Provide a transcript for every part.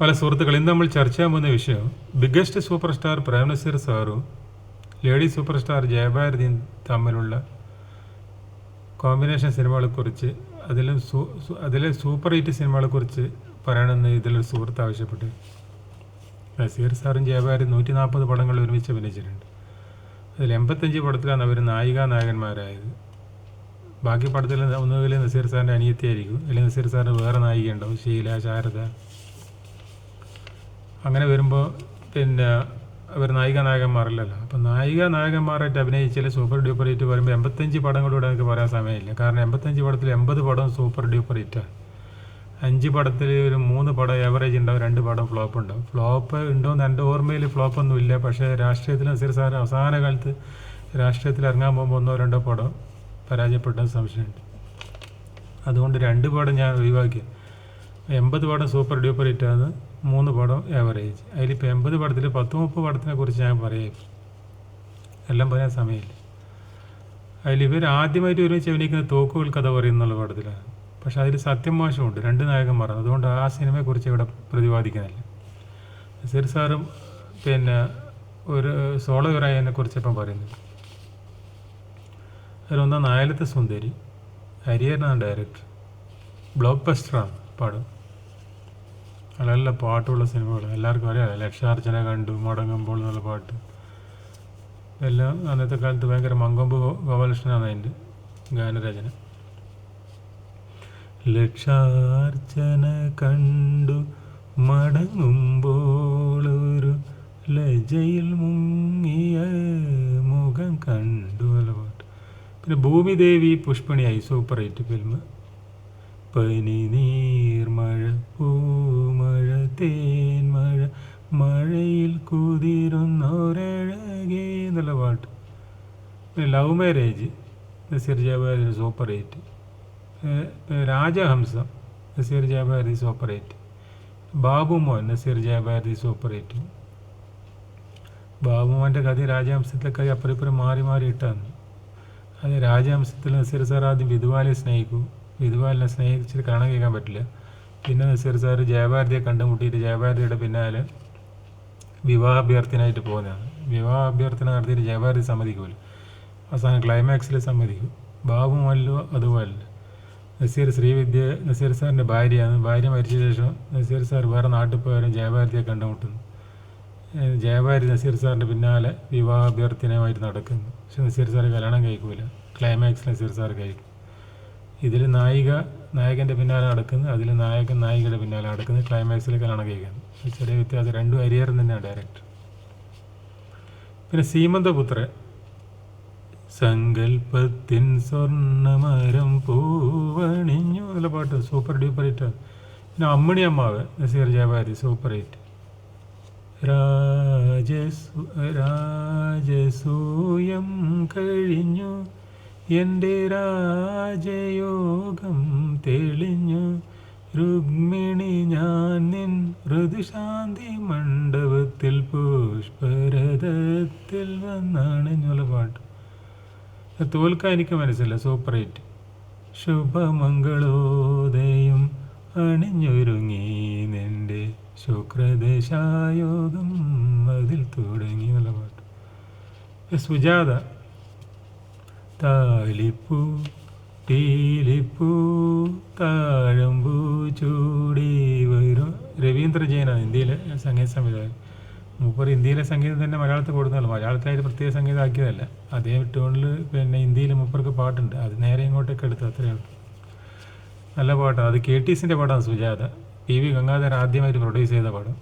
പല സുഹൃത്തുക്കൾ ഇന്ന് നമ്മൾ ചർച്ച ചെയ്യാൻ പോകുന്ന വിഷയം ബിഗ്ഗസ്റ്റ് സൂപ്പർ സ്റ്റാർ പ്രേംനസീർ സാറും ലേഡി സൂപ്പർ സ്റ്റാർ ജയഭാരതിയും തമ്മിലുള്ള കോമ്പിനേഷൻ സിനിമകളെക്കുറിച്ച് അതിലും അതിലെ സൂപ്പർ ഹിറ്റ് സിനിമകളെക്കുറിച്ച് പറയണമെന്ന് ഇതിലൊരു സുഹൃത്ത് ആവശ്യപ്പെട്ടു. നസീർ സാറും ജയഭാരതി നൂറ്റി നാൽപ്പത് പടങ്ങൾ ഒരുമിച്ച് അഭിനയിച്ചിട്ടുണ്ട്. അതിൽ എൺപത്തഞ്ച് പടത്തിലാണ് അവർ നായിക നായകന്മാരായത്. ബാക്കി പടത്തിൽ ഒന്നുകിൽ നസീർ സാറിന്റെ അനിയത്തിയായിരിക്കും അല്ലെങ്കിൽ നസീർ സാറിന് വേറെ നായിക ഉണ്ടാവും ഷീല ശാരദ. അങ്ങനെ വരുമ്പോൾ പിന്നെ അവർ നായിക നായകന്മാരല്ലല്ലോ. അപ്പോൾ നായിക നായകന്മാരായിട്ട് അഭിനയിച്ചാൽ സൂപ്പർ ഡ്യൂപ്പർ ഹിറ്റ് വരുമ്പോൾ എൺപത്തഞ്ച് പടങ്ങളിലൂടെ എനിക്ക് പറയാൻ സമയമില്ല. കാരണം എൺപത്തഞ്ച് പടത്തിൽ എൺപത് പടം സൂപ്പർ ഡ്യൂപ്പർ ഹിറ്റാണ് അഞ്ച് പടത്തിൽ ഒരു മൂന്ന് പടം ഏവറേജ് ഉണ്ടാവും രണ്ട് പടം ഫ്ലോപ്പ് ഉണ്ടാവും. ഫ്ലോപ്പ് ഉണ്ടോയെന്ന് എന്റെ ഓർമ്മയിൽ ഫ്ലോപ്പൊന്നും ഇല്ല. പക്ഷേ രാഷ്ട്രീയത്തിനനുസരിച്ച് സാർ അവസാന കാലത്ത് രാഷ്ട്രീയത്തിൽ ഇറങ്ങാൻ പോകുമ്പോൾ ഒന്നോ രണ്ടോ പടം പരാജയപ്പെട്ട സംശയമുണ്ട്. അതുകൊണ്ട് രണ്ട് പടം ഞാൻ ഒഴിവാക്കി. എൺപത് പടം സൂപ്പർ ഡ്യൂപ്പർ ഹിറ്റാണ് മൂന്ന് പടം ഏവറേജ് അതിലിപ്പോൾ എൺപത് പടത്തിൽ പത്ത് മുപ്പത് പടത്തിനെ കുറിച്ച് ഞാൻ പറയാം. എല്ലാം പറയാൻ സമയമില്ല. അതിലിവർ ആദ്യമായിട്ട് ഒരുമിച്ച് അഭിനയിക്കുന്ന തോക്കുകൾ കഥ പറയുന്നുള്ള പടത്തിലാണ് പക്ഷെ അതിൽ സത്യം മോശമുണ്ട്. രണ്ട് നായകന്മാർ അതുകൊണ്ട് ആ സിനിമയെക്കുറിച്ച് ഇവിടെ പ്രതിപാദിക്കുന്നില്ല. നസീർ സാറും പിന്നെ ഒരു സോളോ ഹീറോയിനെ കുറിച്ച് ഇപ്പം പറയുന്നത് അതിലൊന്നാം നായലത്തെ സുന്ദരി ഹരിഹരനാണ് ഡയറക്ടർ ബ്ലോക്ക് ബസ്റ്ററാണ് പടം. നല്ല നല്ല പാട്ടുള്ള സിനിമകൾ എല്ലാവർക്കും അറിയാം. ലക്ഷാർച്ചന കണ്ടു മടങ്ങുമ്പോൾ എന്നുള്ള പാട്ട്. എല്ലാം അന്നത്തെ കാലത്ത് ഭയങ്കര മങ്കൊമ്പ് ഗോപാലകൃഷ്ണനാണ് അതിന്റെ ഗാനരചന. ലക്ഷാർച്ചന കണ്ടു മടങ്ങുമ്പോൾ ഒരു ലജയിൽ മുങ്ങിയ മുഖം കണ്ടു എന്നുള്ള പാട്ട്. പിന്നെ Bhoomidevi Pushpini Pushpiniyayi super hit film പനി നീർമഴ പൂമഴ തേൻമഴ മഴയിൽ കുതിരുന്നൊരഴകേ. എന്നുള്ള പാട്ട്. Love marriage Nazir Jabari super hit Rajahamsam. Nazir Jabari super hit Babumon Nazir Jabari super hit ബാബുമോന്റെ കഥ രാജഹംസത്തിലെ കഥ അപ്പുറം ഇപ്പുറം മാറി മാറി ഇട്ടാണ്. അത് രാജഹംസത്തിൽ നസീർ സാർ ആദ്യം വിധുവാലെ സ്നേഹിക്കും. വിധുവാലിനെ സ്നേഹിച്ചിട്ട് കാണാൻ കേൾക്കാൻ പറ്റില്ല. പിന്നെ നസീർ സാർ ജയഭാരതിയെ കണ്ടുമുട്ടിയിട്ട് ജയഭാരതിയുടെ പിന്നാലെ വിവാഹ അഭ്യർത്ഥനയായിട്ട് പോകുന്നതാണ്. വിവാഹ അഭ്യർത്ഥന നടത്തിയിട്ട് ജയഭാരതി സമ്മതിക്കുമല്ലോ അവസാനം ക്ലൈമാക്സിൽ സമ്മതിക്കും. ബാബു മല്ലോ അതുപോലെ. നസീർ ശ്രീവിദ്യ നസീർ സാറിന്റെ ഭാര്യയാണ്. ഭാര്യ മരിച്ച ശേഷം നസീർ സാർ വേറെ നാട്ടിൽ പോയാലും ജയഭാരതിയെ കണ്ടുമുട്ടുന്നു. ജയഭാരതി നസീർ സാറിന്റെ പിന്നാലെ വിവാഹ അഭ്യർത്ഥനയുമായിട്ട് നടക്കുന്നു. പക്ഷെ നസീർ സാർ കല്യാണം കഴിക്കൂല. ക്ലൈമാക്സ് നസീർ സാർ കഴിക്കും. ഇതിൽ നായിക നായകന്റെ പിന്നാലെ നടക്കുന്നത് അതിൽ നായകൻ നായികയുടെ പിന്നാലെ നടക്കുന്നത് ക്ലൈമാക്സിൽ കാണാൻ കഴിക്കുന്നത് ചെറിയ വ്യത്യാസം രണ്ടും അരിയർ തന്നെയാണ് ഡയറക്ടർ പിന്നെ സീമന്തപുത്രൻ. സങ്കൽപ്പത്തിൻ സ്വർണമരം പൂവണിഞ്ഞു. നല്ല പാട്ട് സൂപ്പർ ഡ്യൂപ്പർ ഹിറ്റ് പിന്നെ അമ്മണി അമ്മാവ് നസീർ ജയഭാരി സൂപ്പർ ഹിറ്റ് രാജസു രാജസൂയം കഴിഞ്ഞു. എന്റെ രാജയോഗം തെളിഞ്ഞു. രുക്മിണി ഞാൻ നിൻ ഋതുശാന്തി മണ്ഡപത്തിൽ പുഷ്പരഥത്തിൽ വന്നാണ് എന്നുള്ള പാട്ട്. തോൽക്കാൻ എനിക്ക് മനസ്സില്ല സൂപ്പർ ഹിറ്റ് ശുഭമംഗളോദയം അണിഞ്ഞൊരുങ്ങി നിന്റെ ശുക്രദശായോഗം അതിൽ തുടങ്ങി എന്നുള്ള പാട്ട്. സുജാത താലിപ്പൂ ടീലിപ്പൂ താഴമ്പൂ ചൂടി വരും. രവീന്ദ്ര ജയനാണ് ഇന്ത്യയിലെ സംഗീത സംവിധായകൻ. മൂപ്പർ ഇന്ത്യയിലെ സംഗീതം തന്നെ മലയാളത്തിൽ കൊടുക്കുന്നതല്ല. മലയാളത്തിലായിട്ട് പ്രത്യേക സംഗീതം ആക്കിയതല്ല. അതേ ടൂണിൽ പിന്നെ ഇന്ത്യയിൽ മൂപ്പർക്ക് പാട്ടുണ്ട്. അത് നേരെ ഇങ്ങോട്ടൊക്കെ എടുത്തു അത്രയേ ഉള്ളൂ. നല്ല പാട്ടാണ് അത് കെ ടി സിന്റെ പാട്ടാണ് സുജാത. പി വി ഗംഗാധരൻ ആദ്യമായിട്ട് പ്രൊഡ്യൂസ് ചെയ്ത പാടം.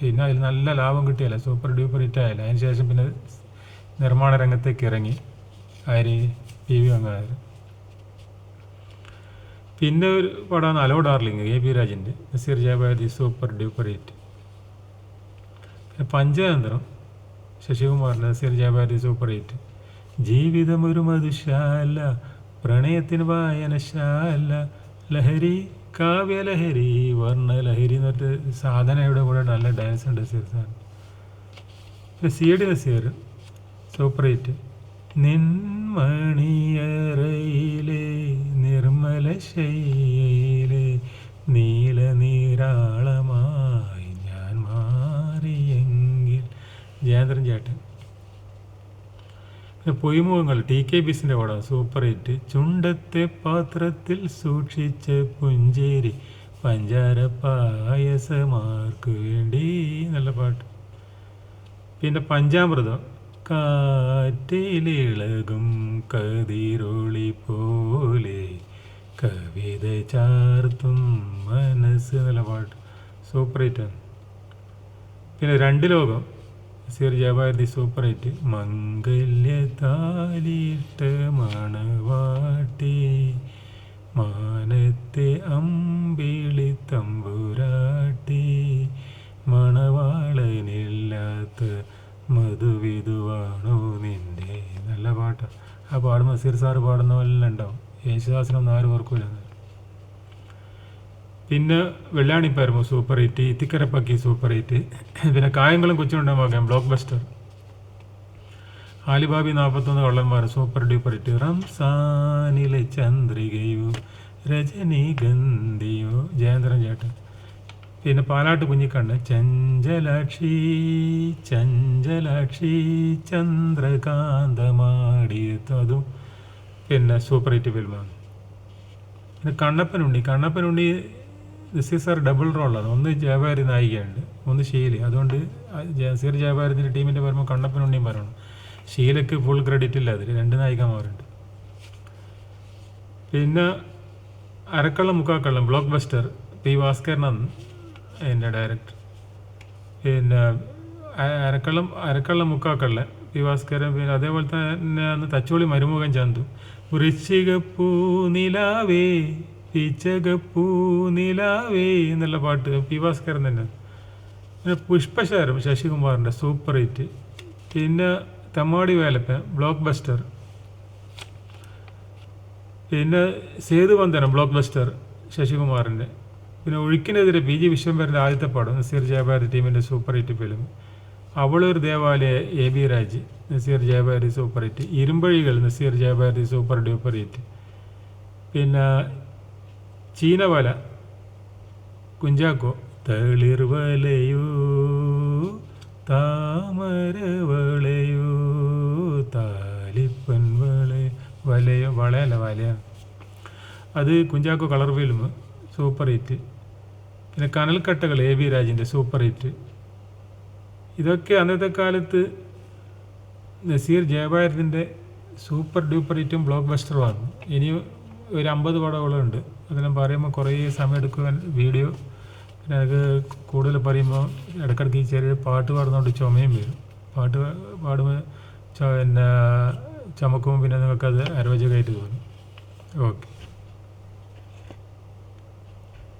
പിന്നെ അതിൽ നല്ല ലാഭം കിട്ടിയല്ല? സൂപ്പർ ഡ്യൂപ്പർ ഹിറ്റ് ആയില്ല? അതിന് ശേഷം പിന്നെ നിർമ്മാണ രംഗത്തേക്ക് ഇറങ്ങി. ആര് പി വി ഗംഗാധരൻ പിന്നെ ഒരു പടമാണ് അലോ ഡാർലിംഗ് എ പി രാജന്റെ നസീർ ജാബാദി സൂപ്പർ ഡ്യൂപ്പർ ഹിറ്റ് പിന്നെ പഞ്ചതന്ത്രം ശശികുമാറിന്റെ നസീർ ജാബാദി സൂപ്പർ ഹിറ്റ് ജീവിതം ഒരു മധുശാല പ്രണയത്തിന് വായനശാല ലഹരി കാവ്യലഹരി വർണലഹരി എന്ന് പറഞ്ഞിട്ട് സാധനയുടെ കൂടെ നല്ല ഡാൻസ് ഉണ്ട് നസീർ സാർ പിന്നെ C D Nazir super hit നിൻമണിയറയിലെ നിർമ്മല നീല നീലനീരാളമായി ഞാൻ മാറിയെങ്കിൽ. ജയേന്ദ്രൻ ചേട്ടൻ. പൊയ്മുഖങ്ങൾ ടി കെ ബിസിന്റെ പടം സൂപ്പർ ഹിറ്റ് ചുണ്ടത്തെ പാത്രത്തിൽ സൂക്ഷിച്ച പുഞ്ചേരി പഞ്ചാര പായസമാർക്ക് വേണ്ടി നല്ല പാട്ട്. പിന്നെ പഞ്ചാമൃതം. കാറ്റിലിളകും കതിരൊളി പോലെ. കവിത ചാർത്തും മനസ്സ് നല്ല പാട്ട്. സൂപ്പർ ഹിറ്റാണ് പിന്നെ രണ്ട് ലോകം. സിർ ജവാദി സൂപ്പർ ഹിറ്റ് മംഗല്യ താലിട്ട് മണവാട്ടി. മാനത്തെ അമ്പിളി നസീർ സാറ് പാടുന്ന പോലെ തന്നെ ഉണ്ടാവും യേശുദാസിനൊന്നും ആരും ഓർക്കൂല പിന്നെ വെള്ളാണിപ്പായിരുന്നു super hit Ithikkarapakki super hit. പിന്നെ കായംകുളം കൊച്ചുണ്ട മകൻ ബ്ലോക്ക് ബസ്റ്റർ ആലിബാബി നാൽപ്പത്തൊന്ന് കള്ളന്മാർ സൂപ്പർ ഡ്യൂപ്പർ ഹിറ്റ്. റംസാനിലെ ചന്ദ്രികയോ രജനീഗന്ധിയോ ജയേന്ദ്രൻ ചേട്ടൻ. പിന്നെ പാലാട്ട് കുഞ്ഞിക്കണ്ണ് ചഞ്ചലാക്ഷി ചഞ്ചലാക്ഷി ചന്ദ്രകാന്തമാടിയത് അതും പിന്നെ സൂപ്പർ ഹിറ്റ് ഫിലിമാണ് പിന്നെ Kannappanunni Kannappanunni this is are double റോളാണ് ഒന്ന് ജയഭാരി നായികയുണ്ട് ഒന്ന് ഷീല. അതുകൊണ്ട് ജയസീർ ജയഭാരതിന്റെ ടീമിന്റെ പറയുമ്പോൾ കണ്ണപ്പനുണ്ണിയും പറയണം ഷീലക്ക് ഫുൾ ക്രെഡിറ്റ് ഇല്ല അതിൽ രണ്ട് നായികമാരുണ്ട്. പിന്നെ അരക്കള്ളം മുക്കാക്കള്ളം ബ്ലോക്ക് ബസ്റ്റർ പി ഭാസ്കരനാണ് എന്റെ ഡയറക്ടർ പിന്നെ അരക്കള്ളം അരക്കള്ളം മുക്കാക്കള്ളൻ പി ഭാസ്കരൻ. പിന്നെ അതേപോലെ തന്നെ അന്ന് തച്ചോളി മരുമുഖൻ ചന്തു. വൃശ്ചികപ്പൂ നിലാവേ പിച്ചകപ്പൂ നിലാവേ എന്നുള്ള പാട്ട് പി ഭാസ്കരൻ തന്നെ. പിന്നെ പുഷ്പശാരം ശശികുമാറിന്റെ സൂപ്പർ ഹിറ്റ്. പിന്നെ തമ്മാടി വേലപ്പൻ ബ്ലോക്ക് ബസ്റ്റർ പിന്നെ സേതുവന്ദനം ബ്ലോക്ക് ബസ്റ്റർ ശശികുമാറിന്റെ. പിന്നെ ഒഴുക്കിനെതിരെ പി ജി വിശ്വംഭരന്റെ ആദ്യത്തെ പാടം നസീർ ജയഭാരതി ടീമിന്റെ സൂപ്പർ ഹിറ്റ് ഫിലിം. അവളൊരു ദേവാലയ A B Raj Nazir ജയബാരി super hit ഇരുമ്പഴികൾ Nazir ജയബാരി super duper hit പിന്നെ ചീനവല കുഞ്ചാക്കോ തളിർവലയോ താമരവളയോ താലിപ്പൻ വള വലയോ വളയല്ല വലയാണ്. അത് Kunchacko colour film super hit പിന്നെ കനൽക്കട്ടകൾ എ ബി രാജിന്റെ സൂപ്പർ ഹിറ്റ് ഇതൊക്കെ അന്നത്തെ കാലത്ത് നസീർ ജയഭാരതിന്റെ സൂപ്പർ ഡ്യൂപ്പർ ഹിറ്റും ബ്ലോക്ക് ബസ്റ്ററുമാണ് ഇനി ഒരു അമ്പത് പടങ്ങളുണ്ട്. അതെല്ലാം പറയുമ്പോൾ കുറേ സമയം എടുക്കുവാൻ വീഡിയോ. പിന്നെ അത് കൂടുതൽ പറയുമ്പോൾ ഇടയ്ക്കിടയ്ക്ക് ചെറിയ പാട്ട് പാടുന്നതുകൊണ്ട് ചുമയും വരും പാട്ട് പാടുമ്പോൾ പിന്നെ ചുമക്കുമ്പോൾ പിന്നെ നിങ്ങൾക്കത് അരോചകമായിട്ട് തോന്നും. ഓക്കെ.